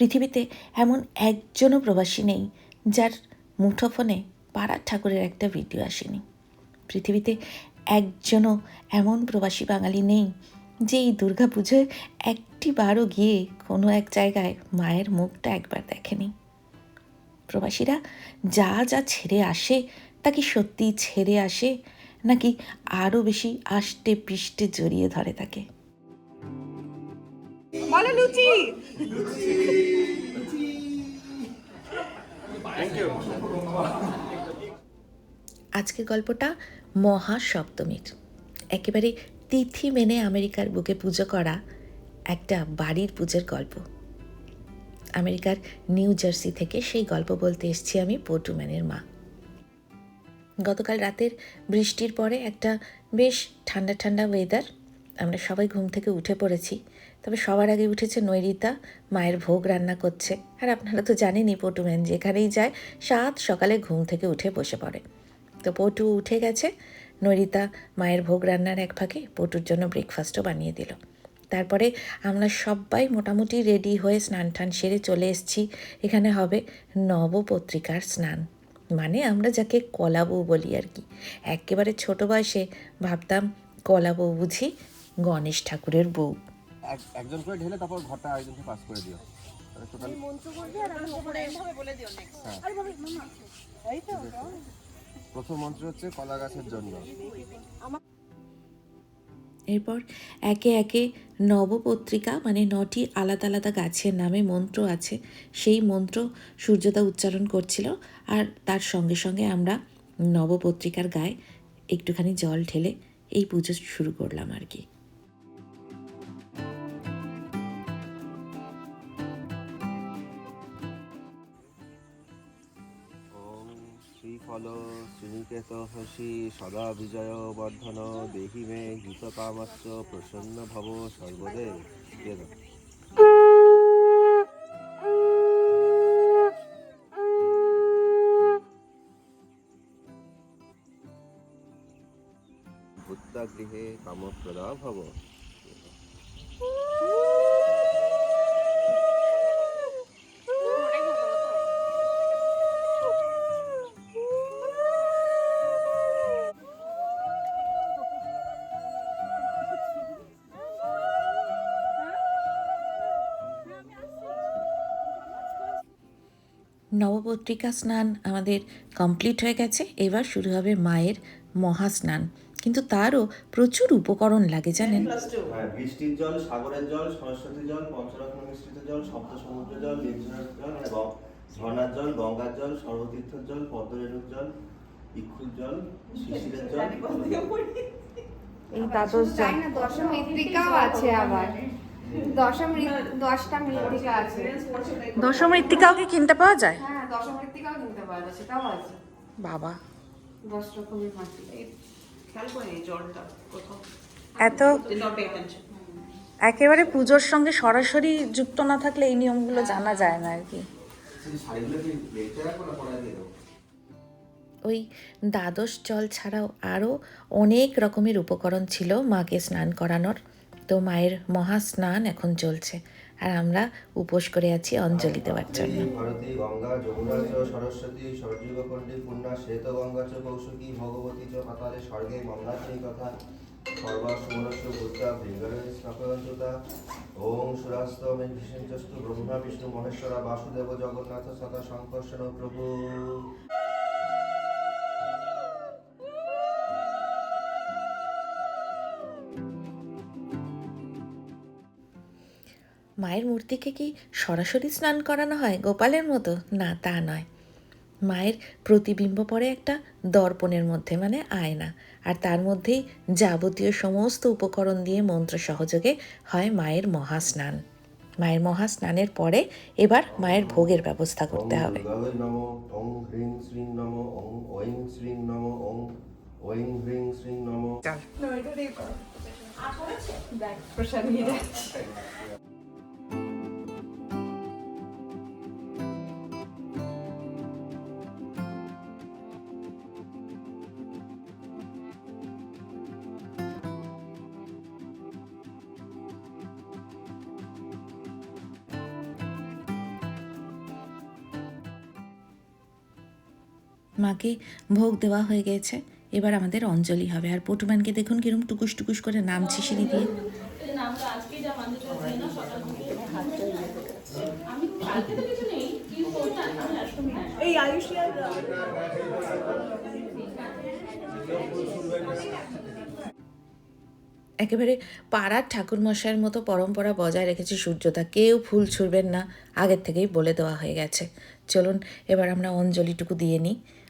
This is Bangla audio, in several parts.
পৃথিবীতে এমন একজনও প্রবাসী নেই যার মুঠোফোনে পাড়ার ঠাকুরের একটা ভিডিও আসেনি। পৃথিবীতে একজনও এমন প্রবাসী বাঙালি নেই যে এই দুর্গা পুজোয় একটি বারও গিয়ে কোনো এক জায়গায় মায়ের মুখটা একবার দেখেনি। প্রবাসীরা যা যা ছেড়ে আসে তা কি সত্যিই ছেড়ে আসে নাকি আরও বেশি আষ্টে পিষ্টে জড়িয়ে ধরে তাকে? বলো লুচি। আজকের গল্পটা মহাসপ্তমীর। একেবারে তিথি মেনে আমেরিকার বুকে পুজো করা একটা বাড়ির পুজোর গল্প। আমেরিকার নিউ জার্সি থেকে সেই গল্প বলতে এসেছি আমি পটুম্যানের মা। গতকাল রাতের বৃষ্টির পরে একটা বেশ ঠান্ডা ঠান্ডা ওয়েদার আমরা সবাই ঘুম থেকে উঠে পড়েছি। তবে সবার আগে উঠেছে নৈরিতা, মায়ের ভোগ রান্না করছে। আর আপনারা তো জানেনই পটুম্যান যেখানেই যায়, সাত সকালে ঘুম থেকে উঠে বসে পড়ে। তো পটু উঠে গেছে, নৈরিতা মায়ের ভোগ রান্নার এক ফাঁকে পটুর জন্য ব্রেকফাস্টও বানিয়ে দিল। তারপরে আমরা সবাই মোটামুটি রেডি হয়ে স্নান টান সেরে চলে এসেছি। এখানে হবে নবপত্রিকার স্নান। মানে আমরা যাকে কলা বউ বলি আর কি। একেবারে ছোট বয়সে ভাবতাম কলা বউ বুঝি গণেশ ঠাকুরের বউ। একজন করে ঢেলে তারপর ঘরটা আরেকজনকে পাস করে দিও। টোটাল প্রথম মন্ত্র হচ্ছে কলা গাছের জন্য এরপর একে একে নবপত্রিকা মানে নটি আলাদা আলাদা গাছের নামে মন্ত্র আছে। সেই মন্ত্র সূর্যদা উচ্চারণ করছিল আর তার সঙ্গে সঙ্গে আমরা নবপত্রিকার গায়ে একটুখানি জল ঢেলে এই পুজো শুরু করলাম আর কি। শ্রীনিকেত হসি, সদা বিজয় বর্ধন, দেহি মে গীত কামস্য, প্রসন্ন ভব সর্বদেব দাও। কামপ্রদা ভব নবপত্রিকা স্নান আমাদের কমপ্লিট হয়ে গেছে। এবার শুরু হবে মায়ের মহাস্নান। কিন্তু তারও প্রচুর উপকরণ লাগে জানেন? হ্যাঁ বৃষ্টির জল সাগরের জল সরস্বতী জল পঞ্চরত্ন মিশ্রিত জল সপ্ত সমুদ্র জল নির্ঝরের জল এবং ঝর্ণার জল গঙ্গার জল সর্বতীর্থের জল পদ্মরেণুর জল ইক্ষুর জল শিশিরের জল। এই মৃত্তিকাও আছে আবার। দশম দশটা মৃত্তিকা আছে। দশম মৃত্তিকাও কি কিনতে পাওয়া যায়? হ্যাঁ দশম মৃত্তিকাও কিনতে পাওয়া যায় সেটাও আছে। বাবা। দশ রকমের মাটি এত. একেবারে পুজোর সঙ্গে সরাসরি যুক্ত না থাকলে এই নিয়মগুলো জানা যায় না আর কি। ওই দ্বাদশ জল ছাড়াও আরও অনেক রকমের উপকরণ ছিল মাকে স্নান করানোর। তো মায়ের মহা স্নান এখন চলছে। আর আমরা উপোস করে আছি অঞ্জলি দেওয়ার জন্য। ভারতী, গঙ্গা যমুনা চ সরস্বতী সরযুগকণ্ডী পূর্ণা শ্বেত গঙ্গা চ কৌশিকী ভগবতী চ পাতালে স্বর্গে গঙ্গাত্রী কথা। সর্বা সুমনস্য ভূতা বৃঙ্গারী স্নাপয়ন্ততা ওং সুরাস্ত ভীষণচস্তু ব্রহ্মা, বিষ্ণু মহেশ্বরা, বাসুদেব জগন্নাথ, সদা সংকর্ষণ প্রভু। মায়ের মূর্তিকে কি সরাসরি স্নান করানো হয় গোপালের মতো? না তা নয়। মায়ের প্রতিবিম্ব পড়ে একটা দর্পণের মধ্যে মানে আয়না। আর তার মধ্যেই যাবতীয় সমস্ত উপকরণ দিয়ে মন্ত্র সহযোগে হয় মায়ের মহাস্নান। মায়ের মহাস্নানের পরে এবার মায়ের ভোগের ব্যবস্থা করতে হবে। মাকে ভোগ দেওয়া হয়ে গেছে। এবার আমাদের অঞ্জলি হবে। আর পটুমানকে দেখুন কিরম টুকুস টুকুস করে নামছে সিঁড়ি দিয়ে। এই একেবারে পাড়ার ঠাকুরমশাইয়ের মতো পরম্পরা বজায় রেখেছে সূর্যদা। কেউ ফুল ছুঁড়বেন না। আগের থেকেই বলে দেওয়া হয়ে গেছে। চলুন এবার আমরা অঞ্জলিটুকু দিয়ে নিই।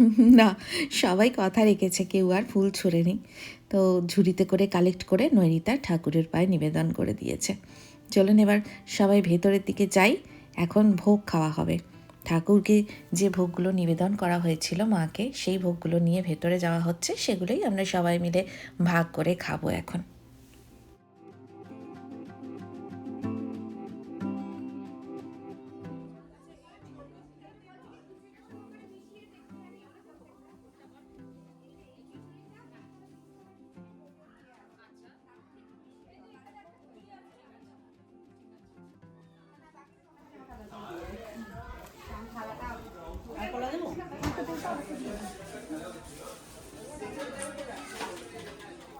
না, সবাই কথা রেখেছে, কেউ আর ফুল ছুঁড়েনি। তো ঝুড়িতে করে কালেক্ট করে নৈনিতা ঠাকুরের পায়ে নিবেদন করে দিয়েছে। চলুন এবার সবাই ভেতরের দিকে যাই, এখন ভোগ খাওয়া হবে। ঠাকুরকে যে ভোগগুলো নিবেদন করা হয়েছিল মাকে, সেই ভোগগুলো নিয়ে ভেতরে যাওয়া হচ্ছে, সেগুলোই আমরা সবাই মিলে ভাগ করে খাব এখন।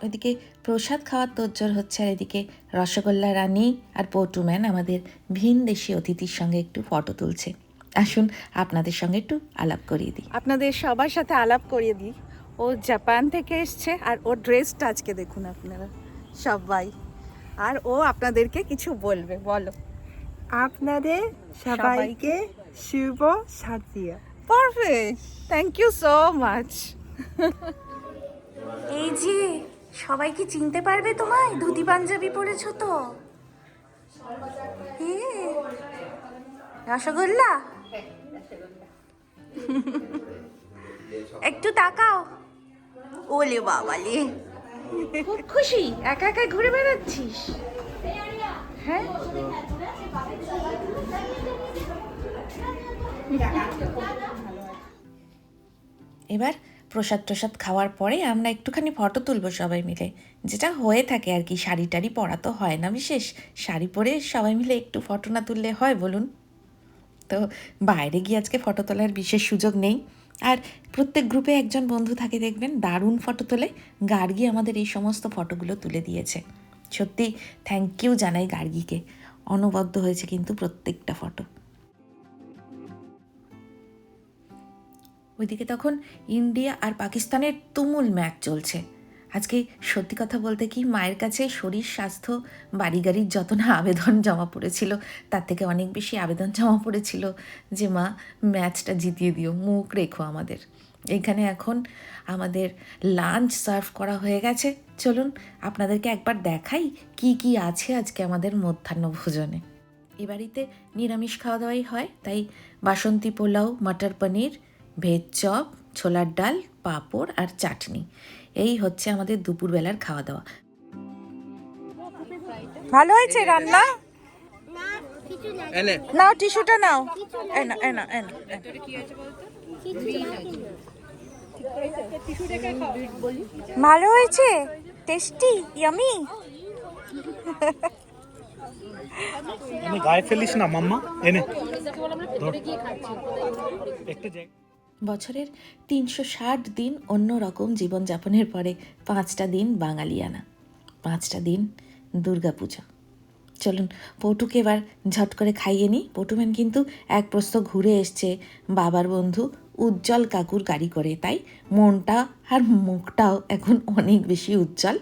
ওইদিকে প্রসাদ খাওয়ার তোজ্জোর হচ্ছে আর এদিকে রসগোল্লা রানী আর পটুম্যান আমাদের ভিন দেশি অতিথির সঙ্গে একটু ফটো তুলছে। আসুন আপনাদের সঙ্গে একটু আলাপ করিয়ে দিই। আপনাদের সবার সাথে আলাপ করিয়ে দিই। ও জাপান থেকে এসছে আর ওর ড্রেসটা আজকে দেখুন আপনারা সবাই। আর ও আপনাদেরকে কিছু বলবে বলো। আপনাদের সবাইকে শুভ Santhia. Perfect thank you so much সবাই কি চিনতে পারবে তোমায়? ধুতি পাঞ্জাবি পরেছো তো। রসগোল্লা? একটু তাকাও। ওলে বাবালে খুব খুশি একা একা ঘুরে বেড়াচ্ছিস? হ্যাঁ? এবার প্রসাদ প্রসাদ খাওয়ার পরে আমরা একটুখানি ফটো তুলবো সবাই মিলে। যেটা হয়ে থাকে আর কি, শাড়ি টাড়ি পরা তো হয় না বিশেষ। শাড়ি পরে সবাই মিলে একটু ফটো না তুললে হয় বলুন? তো বাইরে গিয়ে আজকে ফটো তোলার বিশেষ সুযোগ নেই। আর প্রত্যেক গ্রুপে একজন বন্ধু থাকে দেখবেন, দারুণ ফটো তোলে। গার্গি আমাদের এই সমস্ত ফটোগুলো তুলে দিয়েছে। সত্যি থ্যাংক ইউ জানাই গার্গিকে। অনবদ্য হয়েছে কিন্তু প্রত্যেকটা ফটো। ওইদিকে তখন ইন্ডিয়া আর পাকিস্তানের তুমুল ম্যাচ চলছে। আজকে সত্যি কথা বলতে কি, মায়ের কাছে শরীর, স্বাস্থ্য বাড়ি গাড়ির যত না আবেদন জমা পড়েছিল, তার থেকে অনেক বেশি আবেদন জমা পড়েছিল যে, মা, ম্যাচটা জিতিয়ে দিও, মুখ রেখো আমাদের। এখানে এখন আমাদের লাঞ্চ সার্ভ করা হয়ে গেছে। চলুন আপনাদেরকে একবার দেখাই কি কি আছে আজকে আমাদের মধ্যাহ্ন ভোজনে। এ বাড়িতে নিরামিষ খাওয়া দাওয়াই হয়, তাই বাসন্তী পোলাও, মটর পনির ভেজ চপ ছোলার ডাল পাঁপড় আর চাটনি। এই হচ্ছে আমাদের দুপুরবেলার খাওয়া দাওয়া ভালো হয়েছে রান্না? নাও টিস্যুটা নাও। ভালো হয়েছে? টেস্টি? ইয়ামি? গায়ে ফেলিস না মাম্মা। এনে। একটা জায়গা বছরের তিনশো ষাট দিন অন্য রকম জীবনযাপনের পরে পাঁচটা দিন বাঙালিয়ানা, পাঁচটা দিন দুর্গাপুজো। চলুন, পটুকে এবার ঝট করে খাইয়ে নিই। পটুম্যান কিন্তু এক প্রস্ত ঘুরে এসছে বাবার বন্ধু উজ্জ্বল কাকুর গাড়ি করে তাই মনটা আর মুখটাও এখন অনেক বেশি উজ্জ্বল।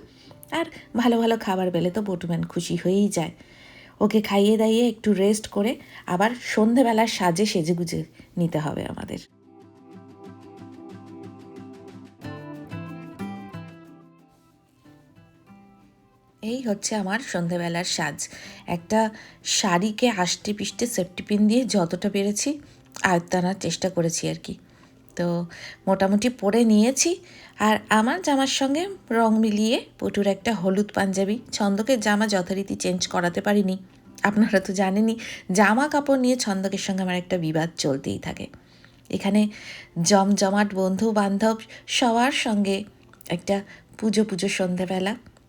আর ভালো ভালো খাবার পেলে তো পটুম্যান খুশি হয়েই যায়। ওকে খাইয়ে দাইয়ে একটু রেস্ট করে আবার সন্ধেবেলার সাজে সেজে গুজে নিতে হবে আমাদের। এই হচ্ছে আমার সন্ধেবেলার সাজ। একটা শাড়িকে আষ্টে পিষ্টে সেফটি পিন দিয়ে যতটা পেরেছি আয়ত্ত আনার চেষ্টা করেছি আর কি। তো মোটামুটি পরে নিয়েছি, আর আমার জামার সঙ্গে রং মিলিয়ে পটুর একটা হলুদ পাঞ্জাবি ছন্দকের জামা যথারীতি চেঞ্জ করাতে পারিনি। আপনারা তো জানেনই, জামা কাপড় নিয়ে ছন্দকের সঙ্গে আমার একটা বিবাদ চলতেই থাকে। এখানে জমজমাট বন্ধু বান্ধব সবার সঙ্গে একটা পুজো পুজো সন্ধ্যাবেলা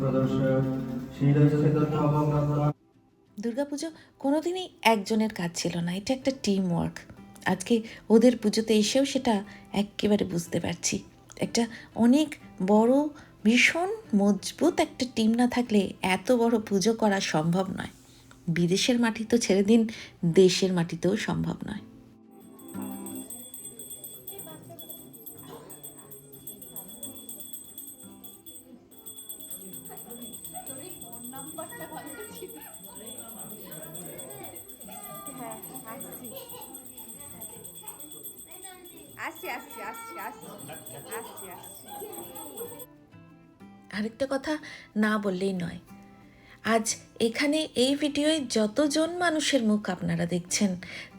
প্রদর্শয় শিরস্থিত দুর্গাপুজো কোনোদিনই একজনের কাজ ছিল না, এটা একটা টিম ওয়ার্ক আজকে ওদের পুজোতে এসেও সেটা একেবারে বুঝতে পারছি। একটা অনেক বড়, ভীষণ মজবুত একটা টিম না থাকলে এত বড় পুজো করা সম্ভব নয়। বিদেশের মাটি তো ছেড়ে দিন দেশের মাটিতেও সম্ভব নয়। আসছি আসছি আসছি আসছি আসছি আসছি। আরেকটা কথা না বললেই নয় আজ এখানে এই ভিডিওয়ে যতজন মানুষের মুখ আপনারা দেখছেন,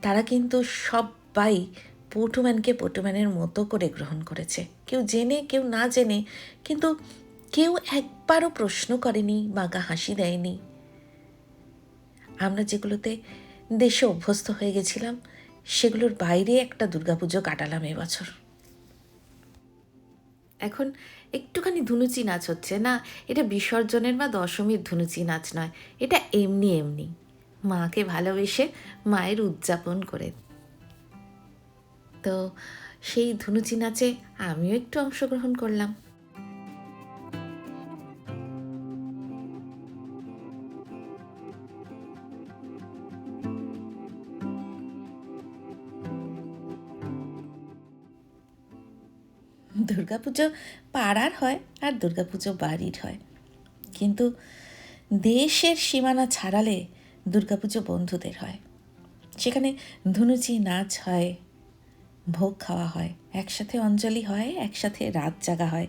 তারা কিন্তু সবাই পটুম্যানকে পটুম্যানের মতো করে গ্রহণ করেছে। কেউ জেনে, কেউ না জেনে, কিন্তু কেউ একবারও প্রশ্ন করেনি বাঁকা হাসি দেয়নি। আমরা যেগুলোতে দেশে অভ্যস্ত হয়ে গেছিলাম, সেগুলোর বাইরে একটা দুর্গাপুজো কাটালাম এবছর এখন একটুখানি ধুনুচি নাচ হচ্ছে। না, এটা বিসর্জনের বা দশমীর ধুনুচি নাচ নয়, এটা এমনি এমনি। মাকে ভালোবেসে মায়ের উদযাপন করে। তো সেই ধুনুচি নাচে আমিও একটু অংশগ্রহণ করলাম। দুর্গাপুজো পাড়ার হয় আর দুর্গাপুজো বাড়ির হয়। কিন্তু দেশের সীমানা ছাড়ালে দুর্গাপুজো বন্ধুদের হয়। সেখানে ধুনুচি নাচ হয়, ভোগ খাওয়া হয়, একসাথে অঞ্জলি হয়, একসাথে রাত জাগা হয়,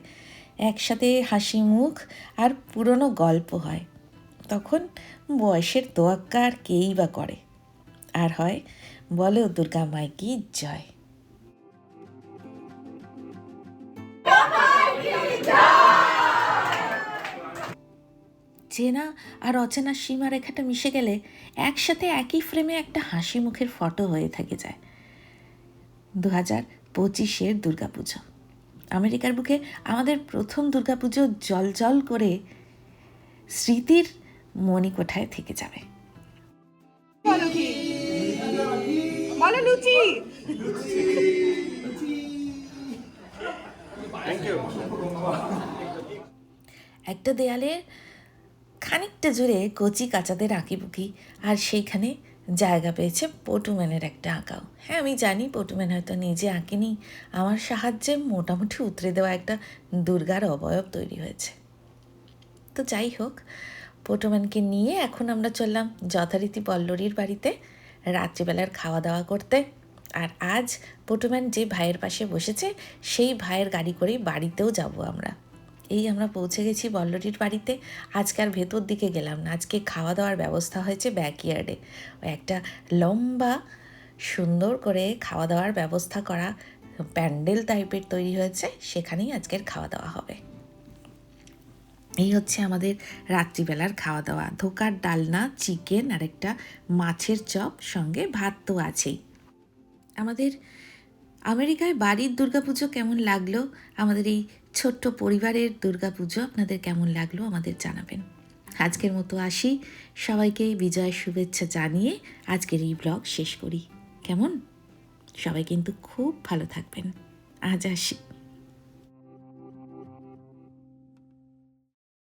একসাথে হাসি মুখ আর পুরনো গল্প হয়। তখন বয়সের তোয়াক্কা আর কেই বা করে? আর হয় বলো দুর্গা মায় কি জয়? চেনা আর অচেনা সীমারেখাটা মিশে গেলে একসাথে একই ফ্রেমে একটা হাসি মুখের ফটো হয়ে থাকে যায়। দু হাজার পঁচিশের দুর্গাপুজো। আমেরিকার বুকে আমাদের প্রথম দুর্গাপুজো জল জল করে স্মৃতির মণিকোঠায় থেকে যাবে। একটা দেয়ালের খানিকটা জুড়ে কচি কাচাদের আঁকিবুকি, আর সেইখানে জায়গা পেয়েছে পটুম্যানের একটা আঁকাও। হ্যাঁ আমি জানি পটুম্যান হয়তো নিজে আঁকেনি, আমার সাহায্যে মোটামুটি উতরে দেওয়া একটা দুর্গার অবয়ব তৈরি হয়েছে। তো যাই হোক, পটুম্যানকে নিয়ে এখন আমরা চললাম যথারীতি পল্লরীর বাড়িতে রাত্রিবেলার খাওয়া দাওয়া করতে। আর আজ পটুম্যান যে ভাইয়ের পাশে বসেছে, সেই ভাইয়ের গাড়ি করেই বাড়িতেও যাব আমরা। এই আমরা পৌঁছে গেছি বল্লটির বাড়িতে। আজকে আর ভেতর দিকে গেলাম না। আজকে খাওয়া দাওয়ার ব্যবস্থা হয়েছে ব্যাকইয়ার্ডে। একটা লম্বা, সুন্দর করে খাওয়া দাওয়ার ব্যবস্থা করা প্যান্ডেল টাইপের তৈরি হয়েছে। সেখানেই আজকের খাওয়া দাওয়া হবে। এই হচ্ছে আমাদের রাত্রিবেলার খাওয়া দাওয়া ধোকার ডালনা, চিকেন, আর একটা মাছের চপ, সঙ্গে ভাত তো আছেই। আমাদের আমেরিকায় বাড়ির দুর্গাপুজো কেমন লাগল? আমাদের এই ছোট্ট পরিবারের দুর্গাপুজো আপনাদের কেমন লাগল আমাদের জানাবেন। আজকের মতো আসি। সবাইকে বিজয়ের শুভেচ্ছা জানিয়ে আজকের এই ব্লগ শেষ করি। কেমন? সবাই কিন্তু খুব ভালো থাকবেন। আজ আসি।